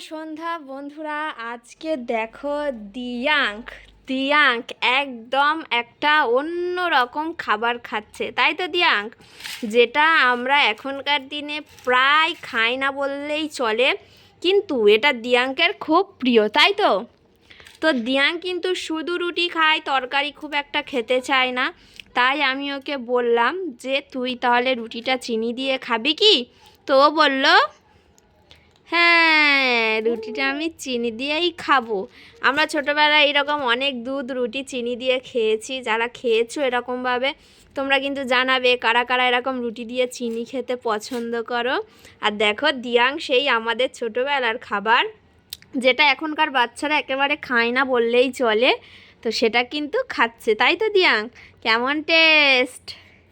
সন্ধ্যা, বন্ধুরা, আজকে দেখো দিয়াঙ্ক। দিয়াঙ্ক একদম একটা অন্য রকম খাবার খাচ্ছে, তাই তো দিয়াঙ্ক? যেটা আমরা এখনকার দিনে প্রায় খাই না বললেই চলে, কিন্তু এটা দিয়াঙ্কের খুব প্রিয়, তাই তো? তো দিয়াং কিন্তু শুধু রুটি খায়, তরকারি খুব একটা খেতে চায় না। তাই আমি ওকে বললাম যে, তুই তাহলে রুটিটা চিনি দিয়ে খাবি কি? তো ও বলল হ্যাঁ রুটিটা আমি চিনি দিয়েই খাব। আমরা ছোটোবেলায় এরকম অনেক দুধ, রুটি, চিনি দিয়ে খেয়েছি। যারা খেয়েছো এরকমভাবে, তোমরা কিন্তু জানাবে কারা কারা এরকম রুটি দিয়ে চিনি খেতে পছন্দ করো। আর দেখো, দিয়াং সেই আমাদের ছোটোবেলার খাবার, যেটা এখনকার বাচ্চারা একেবারে খায় না বললেই চলে, তো সেটা কিন্তু খাচ্ছে। তাই তো, দিয়াং? কেমন টেস্ট?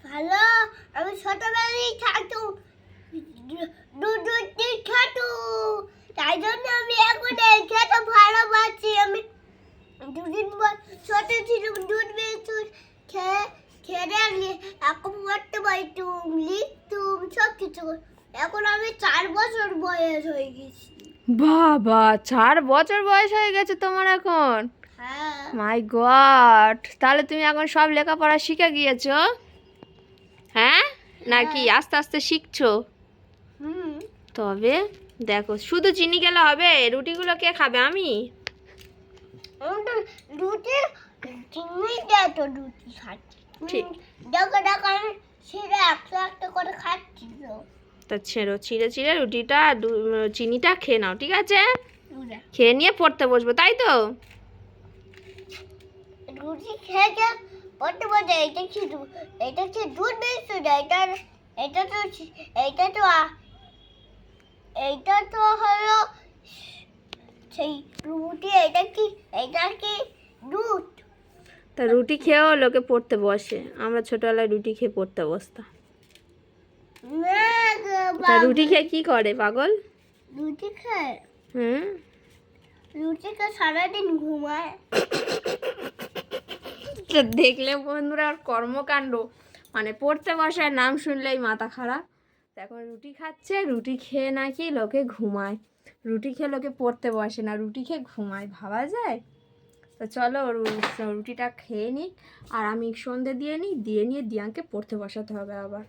হ্যালো আমি ছোটবেলায় খাটু দুধ রুটি খাটু তাই জন্য আমি এখন এই খেতে ভালোবাসি আমি দুদিন পর ছোট ছিল দুধ বিস্কুট খেয়ে খেয়ে আনলি এখন পড়তে পারতুম লিখতুম সব কিছু এখন আমি চার বছর বয়স হয়ে গেছি। বাবা চার বছর বয়স হয়ে গেছে তোমার এখন? হ্যাঁ। মাই গড তাহলে তুমি এখন সব লেখাপড়া শিখে গিয়েছো? হ্যাঁ? নাকি আস্তে আস্তে শিখছো? হুম। তবে দেখো শুধু চিনি গেলে হবে? রুটিগুলো কে খাবে? আমি আমি? রুটি চিনি দেয় তো রুটি খাচ্ছি। ঠিক। দেখো দেখো আমি সেটা একটা একটা করে খাচ্ছি তো। তা ছেড়ো ছিঁড়ে ছিঁড়ে রুটিটা চিনিটা খেয়ে নাও ঠিক আছে? খেয়ে নিয়ে পড়তে বসবো তাই তো? রুটি খেয়ে খেয়ে পড়তে পড়তে এটা কি এটা কি দুধ বিস্কুট এটা এটা তো এটা তো এইটা তো হলো সেই রুটি এটা কি এটা তা রুটি খেয়েও লোকে পড়তে বসে। আমরা ছোটবেলায় রুটি খেয়ে পড়তে বসতাম। তা রুটি খেয়ে কি করে পাগল? রুটি খায়? হুম? রুটি খেয়ে সারাদিন ঘুমায়। দেখলে বন্ধুরা আর কর্মকাণ্ড। মানে পড়তে বসার নাম শুনলেই মাথা খারাপ। এখন রুটি খাচ্ছে রুটি খেয়ে নাকি লোকে ঘুমায়। রুটি খেয়ে লোকে পড়তে বসে না রুটি খেয়ে ঘুমায় ভাবা যায়? তো চলো ওর রুটিটা খেয়ে নিই আর আমি সন্ধে দিয়ে নিই, দিয়ে নিয়ে দিয়াঙ্কে পড়তে বসাতে হবে আবার।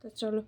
তো চলো।